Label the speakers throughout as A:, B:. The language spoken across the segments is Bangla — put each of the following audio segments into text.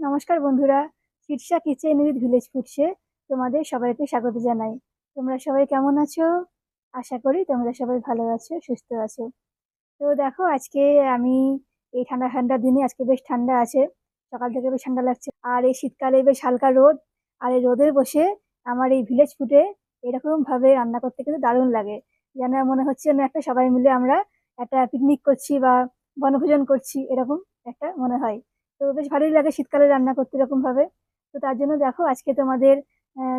A: নমস্কার বন্ধুরা, শীর্ষা কিচেন উইথ ভিলেজ ফুডসে তোমাদের সবাইকে স্বাগত জানাই। তোমরা সবাই কেমন আছো? আশা করি তোমরা সবাই ভালো আছো, সুস্থ আছো। তো দেখো, আজকে আমি এই ঠান্ডা ঠান্ডা দিনে, আজকে বেশ ঠান্ডা আছে, সকাল থেকে বেশ ঠান্ডা লাগছে। আর এই শীতকালে বেশ হালকা রোদ, আর এই রোদের বসে আমার এই ভিলেজ ফুডে এরকমভাবে রান্না করতে কিন্তু দারুণ লাগে। যেন মনে হচ্ছে না একটা সবাই মিলে আমরা একটা পিকনিক করছি বা বনভোজন করছি, এরকম একটা মনে হয়। তো বেশ ভালোই লাগে শীতকালে রান্না করতে এরকম ভাবে তো তার জন্য দেখো আজকে তোমাদের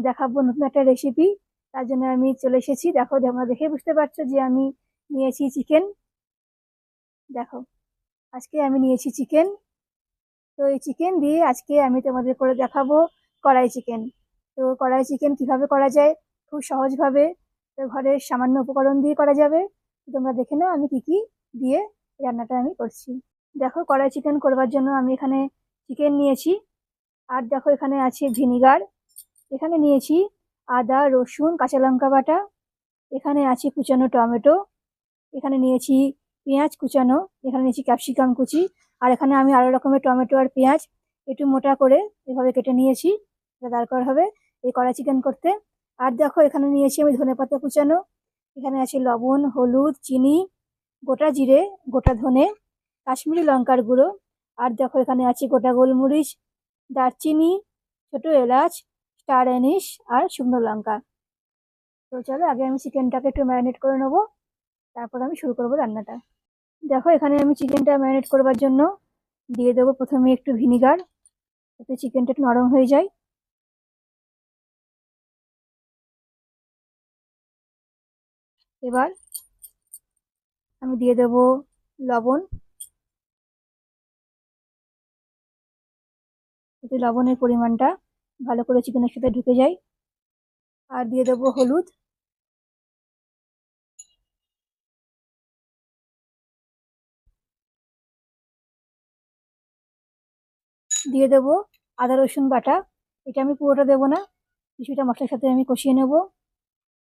A: দেখাবো নতুন একটা রেসিপি তার জন্য আমি চলে এসেছি। দেখো, তোমরা দেখে বুঝতে পারছ যে আমি নিয়েছি চিকেন দেখো, আজকে আমি নিয়েছি চিকেন তো এই চিকেন দিয়ে আজকে আমি তোমাদের করে দেখাবো কড়াই চিকেন তো কড়াই চিকেন কীভাবে করা যায়? খুব সহজভাবে। তো ঘরের সামান্য উপকরণ দিয়ে করা যাবে। তোমরা দেখে নাও আমি কি কি দিয়ে রান্নাটা আমি করছি। দেখো, কড়াই চিকেন করবার জন্য আমি এখানে চিকেন নিয়েছি। আর দেখো, এখানে আছে ভিনিগার এখানে নিয়েছি আদা, রসুন, কাঁচা লঙ্কা বাটা। এখানে আছে কুচানো টমেটো। এখানে নিয়েছি পেঁয়াজ কুচানো। এখানে নিয়েছি ক্যাপসিকাম কুচি। আর এখানে আমি আরও রকমের টমেটো আর পেঁয়াজ একটু মোটা করে এভাবে কেটে নিয়েছি। এটা দরকার হবে এই কড়াই চিকেন করতে। আর দেখো, এখানে নিয়েছি আমি ধনেপাতা কুচানো। এখানে আছে লবণ, হলুদ, চিনি, গোটা জিরে, গোটা ধনে। কাশ্মীরি লঙ্কার গুঁড়ো। আর দেখো এখানে আছে গোটা গোলমরিচ, দারচিনি, ছোট এলাচ, স্টার অ্যানিস আর শুকনো লঙ্কা। তো চলো আগে আমি চিকেনটাকে একটু ম্যারিনেট করে নেব। তারপর আমি শুরু করব রান্নাটা। দেখো এখানে আমি চিকেনটা ম্যারিনেট করবার জন্য দিয়ে দেবো প্রথমে একটু ভিনিগার, যাতে চিকেনটা একটু নরম হয়ে যায়। এবার আমি দিয়ে দেবো লবণ। যাতে লবণের পরিমাণটা ভালো করে চিকেনের সাথে ঢুকে যায় আর দিয়ে দেবো হলুদ। দিয়ে দেবো আদা, রসুন বাটা। এটা আমি পুরোটা দেবো না, কিছুটা মশলার সাথে আমি কষিয়ে নেব।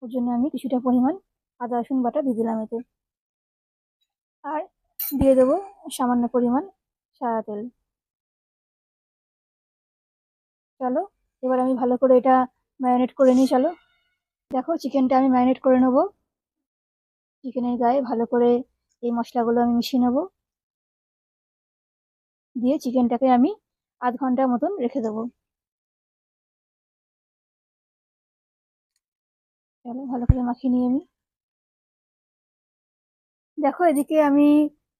A: ওর জন্য আমি কিছুটা পরিমাণ আদা, রসুন বাটা দিয়ে দিলাম এতে। আর দিয়ে দেবো সামান্য পরিমাণ সাদা তেল। চলো, এবার আমি ভালো করে এটা ম্যারিনেট করে নিই, চলো। দেখো, চিকেনটা আমি ম্যারিনেট করে নেব। চিকেনের গায়ে ভালো করে এই মশলাগুলো আমি মিশিয়ে নেব। দিয়ে চিকেনটাকে আমি আধ ঘণ্টার মতন রেখে দেবো। চলো, ভালো করে মাখিয়ে নিই আমি। দেখো, এদিকে আমি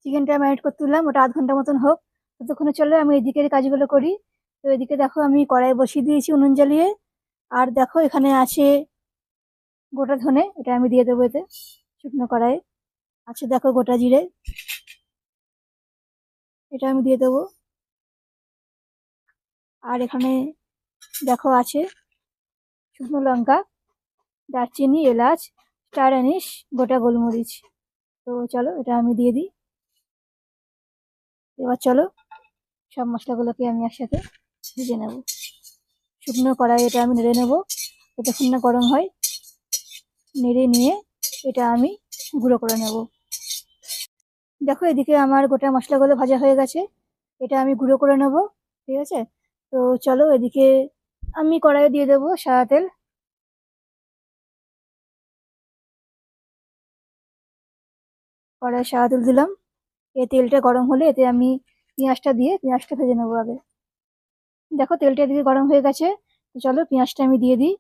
A: চিকেনটা ম্যারিনেট করতে দিলাম ওটা আধ ঘণ্টা মতন হোক। ততক্ষণে চলো, আমি এদিকের কাজগুলো করি। তো এদিকে দেখো আমি কড়াই বসিয়ে দিয়েছি উনুন জ্বালিয়ে। আর দেখো এখানে আছে গোটা ধনে, এটা আমি দিয়ে দেবো এতে, শুকনো কড়াইয়ে আছে দেখো গোটা জিরে, এটা আমি দিয়ে দেবো। আর এখানে দেখো আছে শুকনো লঙ্কা, দারচিনি, এলাচ, স্টার অ্যানিস গোটা গোলমরিচ। তো চলো এটা আমি দিয়ে দিই। এবার চলো সব মশলাগুলোকে আমি একসাথে ভেজে নেব। শুকনো কড়াই এটা আমি নেড়ে নেব। যতক্ষণ না গরম হয়, নেড়ে নিয়ে এটা আমি গুঁড়ো করে নেব। দেখো, এদিকে আমার গোটা মশলাগুলো ভাজা হয়ে গেছে। এটা আমি গুঁড়ো করে নেব, ঠিক আছে? তো চলো, এদিকে আমি কড়াইয়ে দিয়ে দেবো সাদা তেল। কড়াই সাদা তেল দিলাম। এই তেলটা গরম হলে এতে আমি পেঁয়াজটা দিয়ে, পেঁয়াজটা ভেজে নেব আগে। দেখো তেলটা এদিকে গরম হয়ে গেছে। চলো পেঁয়াজটা আমি দিয়ে দিই।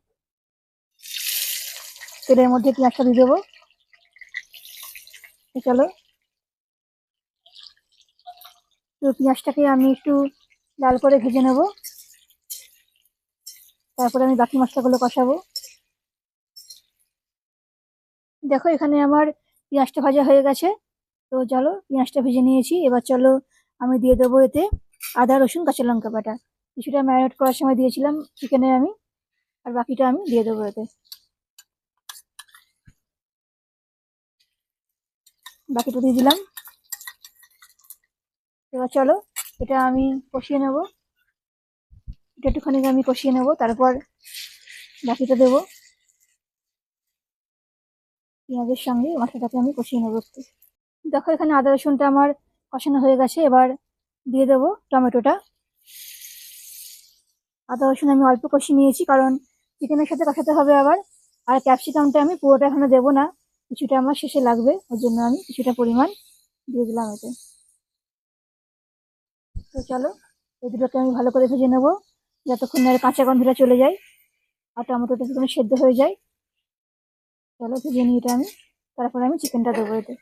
A: তেলের মধ্যে পেঁয়াজটা দিয়ে দেবো। চলো। তো পেঁয়াজটাকে আমি একটু লাল করে ভেজে নেব। তারপরে আমি বাকি মশলাগুলো কষাবো। দেখো এখানে আমার পেঁয়াজটা ভাজা হয়ে গেছে। তো চলো পেঁয়াজটা ভেজে নিয়েছি। এবার চলো আমি দিয়ে দেবো এতে আদা, রসুন, কাঁচা লঙ্কা বাটা। কিছুটা ম্যারিনেট করার সময় দিয়েছিলাম চিকেনে আমি, আর বাকিটা আমি দিয়ে দেবো এতে। বাকিটা দিয়ে দিলাম। এবার চলো, এটা আমি কষিয়ে নেব। এটা একটুখানি আমি কষিয়ে নেব, তারপর বাকিটা দেবো। পেঁয়াজের সঙ্গে মশলাটাকে আমি কষিয়ে নেব একটু। দেখো এখানে আদা রসুনটা আমার কষানো হয়ে গেছে, এবার দিয়ে দেবো টমেটোটা। আদা, রসুন আমি অল্প কষি নিয়েছি, কারণ চিকেনের সাথে কষাতে হবে আবার। আর ক্যাপসিকামটা আমি পুরোটা এখানে দেবো না, কিছুটা আমার শেষে লাগবে, ওর জন্য আমি কিছুটা পরিমাণ দিয়ে দিলাম এতে। তো চলো, এই দুটোকে আমি ভালো করে ভেজে নেব, যতক্ষণ না কাঁচা গন্ধটা চলে যায় আর টমেটোটা যতক্ষণ সেদ্ধ হয়ে যায়। চলো ভেজে নিই এটা আমি, তারপরে আমি চিকেনটা দেবো এতে।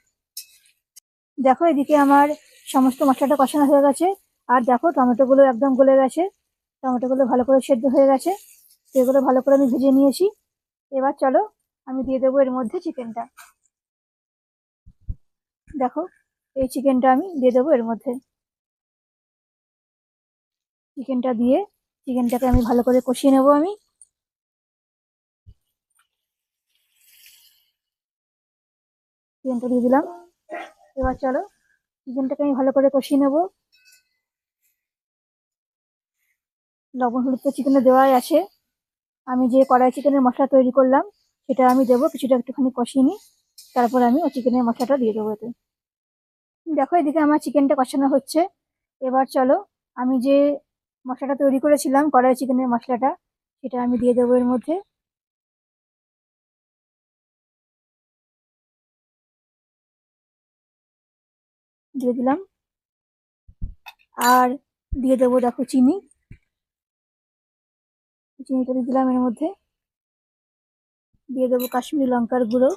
A: দেখো এদিকে আমার সমস্ত মশলাটা কষানো হয়ে গেছে, আর দেখো টমেটোগুলো একদম গলে গেছে। টমেটোগুলো ভালো করে সেদ্ধ হয়ে গেছে এগুলো ভালো করে আমি ভেজে নিয়েছি। এবার চলো, আমি দিয়ে দেবো এর মধ্যে চিকেনটা। দেখো, এই চিকেনটা আমি দিয়ে দেবো এর মধ্যে। চিকেনটা দিয়ে চিকেনটাকে আমি ভালো করে কষিয়ে নেব আমি। চিকেনটা দিয়ে দিলাম। এবার চলো, চিকেনটাকে আমি ভালো করে কষিয়ে নেব। লবণ হলুদ তো চিকেনে দেওয়াই আছে। আমি যে কড়াই চিকেনের মশলা তৈরি করলাম, সেটা আমি দেবো, কিছুটা একটুখানি কষিয়ে নিই, তারপর আমি ওই চিকেনের মশলাটা দিয়ে দেবো এতে। দেখো, এদিকে আমার চিকেনটা কষানো হচ্ছে। এবার চলো, আমি যে মশলাটা তৈরি করেছিলাম কড়াই চিকেনের মশলাটা, সেটা আমি দিয়ে দেবো এর মধ্যে। দিয়ে দিলাম। আর দিয়ে দেবো, দেখো, চিনি। চিনিটা দিলাম এর মধ্যে। দিয়ে দেবো কাশ্মীরি লঙ্কার গুঁড়ো।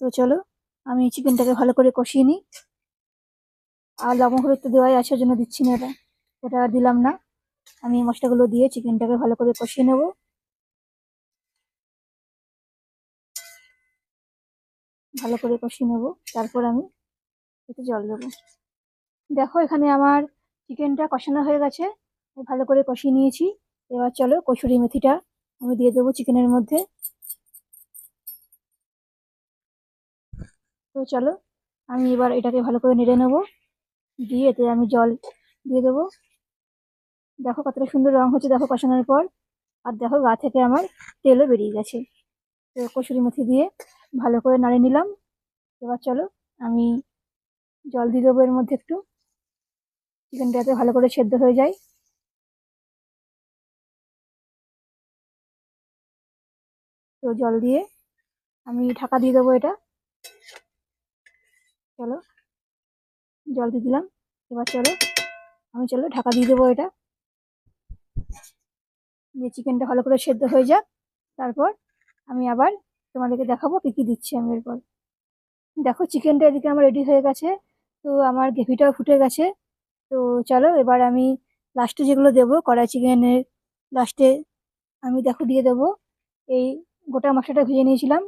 A: তো চলো, আমি চিকেনটাকে ভালো করে কষিয়ে নিই। আর লবণ হলুদ তো দেওয়াই ওই জন্য দিচ্ছি না এটা। ওটা আর দিলাম না। আমি মশলাগুলো দিয়ে চিকেনটাকে ভালো করে কষিয়ে নেব। ভালো করে কষিয়ে নেব, তারপর আমি এতে জল দেবো। দেখো এখানে আমার চিকেনটা কষানো হয়ে গেছে ভালো করে কষিয়ে নিয়েছি। এবার চলো কসুরি মেথিটা আমি দিয়ে দেবো চিকেনের মধ্যে। তো চলো, আমি এবার এটাকে ভালো করে নেড়ে নেব, দিয়ে এতে আমি জল দিয়ে দেবো। দেখো কতটা সুন্দর রং হচ্ছে দেখো কষানোর পর। আর দেখো গা থেকে আমার তেলও বেরিয়ে গেছে। তো কসুরি মেথি দিয়ে ভালো করে নাড়িয়ে নিলাম। এবার চলো আমি জল দিয়ে দেবো এর মধ্যে একটু। চিকেনটা যাতে ভালো করে সেদ্ধ হয়ে যায়। তো জল দিয়ে আমি ঢাকা দিয়ে দেবো এটা। চলো, জল দিয়ে দিলাম। এবার চলো, আমি চলো ঢাকা দিয়ে দেবো এটা। দিয়ে চিকেনটা ভালো করে সেদ্ধ হয়ে যাক। তারপর আমি আবার তোমাদেরকে দেখাবো কী কী দিচ্ছি আমি এরপর। দেখো চিকেনটা এদিকে আমার রেডি হয়ে গেছে। তো আমার গ্রেভিটাও ফুটে গেছে। তো চলো, এবার আমি লাস্টে যেগুলো দেবো, কড়াই চিকেনের লাস্টে আমি দেখো দিয়ে দেবো। এই গোটা মশলাটা ভেজে নিয়েছিলাম।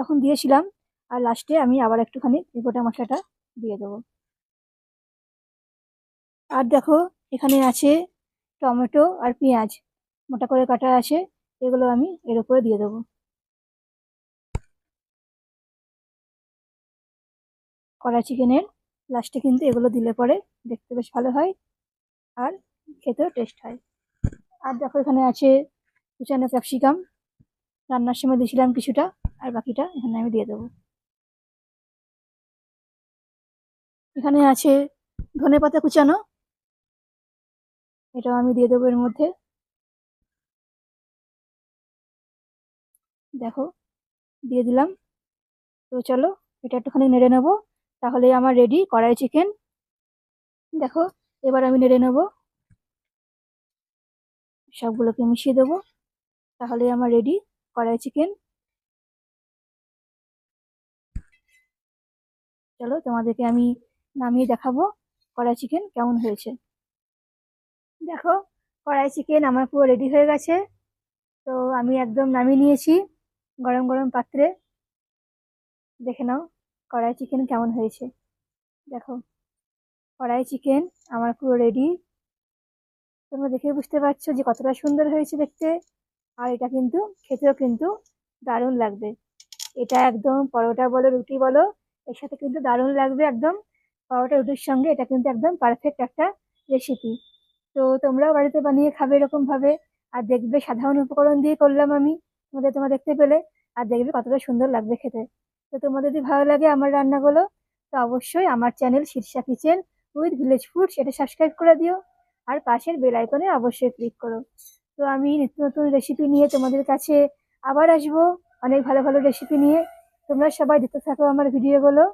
A: তখন দিয়েছিলাম, আর লাস্টে আমি আবার একটুখানি এই গোটা মশলাটা দিয়ে দেবো। আর দেখো, এখানে আছে টমেটো আর পেঁয়াজ। মোটা করে কাটা আছে, এগুলো আমি এর উপরে দিয়ে দেবো। কড়া চিকেনের লাস্টে কিন্তু এগুলো দিলে পরে দেখতে বেশ ভালো হয় আর খেতেও টেস্ট হয়। আর দেখো এখানে আছে কুচানো ক্যাপসিকাম রান্নার সময় দিয়েছিলাম কিছুটা, আর বাকিটা এখানে আমি দিয়ে দেবো। এখানে আছে ধনে পাতা কুচানো। এটাও আমি দিয়ে দেবো এর মধ্যে। দেখো, দিয়ে দিলাম। তো চলো, এটা একটুখানি নেড়ে নেব। তাহলে আমার রেডি কড়াই চিকেন দেখো, এবার আমি নেড়ে নেব। সবগুলোকে মিশিয়ে দেবো। তাহলে আমার রেডি কড়াই চিকেন চলো, তোমাদেরকে আমি নামিয়ে দেখাবো কড়াই চিকেন কেমন হয়েছে। দেখো, কড়াই চিকেন আমার পুরো রেডি হয়ে গেছে। তো আমি একদম নামিয়ে নিয়েছি গরম গরম পাত্রে। দেখে নাও। কড়াই চিকেন কেমন হয়েছে? দেখো, কড়াই চিকেন আমার পুরো রেডি তোমরা দেখে বুঝতে পারছ যে কতটা সুন্দর হয়েছে দেখতে। আর এটা কিন্তু, খেতেও কিন্তু দারুণ লাগবে। এটা একদম পরোটা বলো, রুটি বলো, এর সাথে কিন্তু দারুণ লাগবে একদম। পরোটা, রুটির সঙ্গে এটা কিন্তু একদম পারফেক্ট একটা রেসিপি তো তোমরাও বাড়িতে বানিয়ে খাবে এরকমভাবে। আর দেখবে সাধারণ উপকরণ দিয়ে করলাম আমি, তোমাদের, তোমরা দেখতে পেলে। আর দেখবে কতটা সুন্দর লাগবে খেতে। তো তোমাদের যদি ভালো লাগে আমার রান্নাগুলো, তো অবশ্যই আমার channel Shirsha kitchen with village food সেটা সাবস্ক্রাইব করে দিও। আর পাশের বেল আইকনে অবশ্যই ক্লিক করো। তো আমি নিত্য নতুন রেসিপি নিয়ে তোমাদের কাছে আবার আসব অনেক ভালো ভালো রেসিপি নিয়ে। তোমরা সবাই দেখতে থাকো আমার ভিডিওগুলো।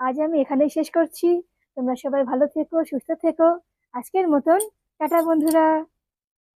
A: আজ আমি এখানেই শেষ করছি। তোমরা সবাই ভালো থেকো, সুস্থ থেকো। আজকের মতন, টাটা বন্ধুরা।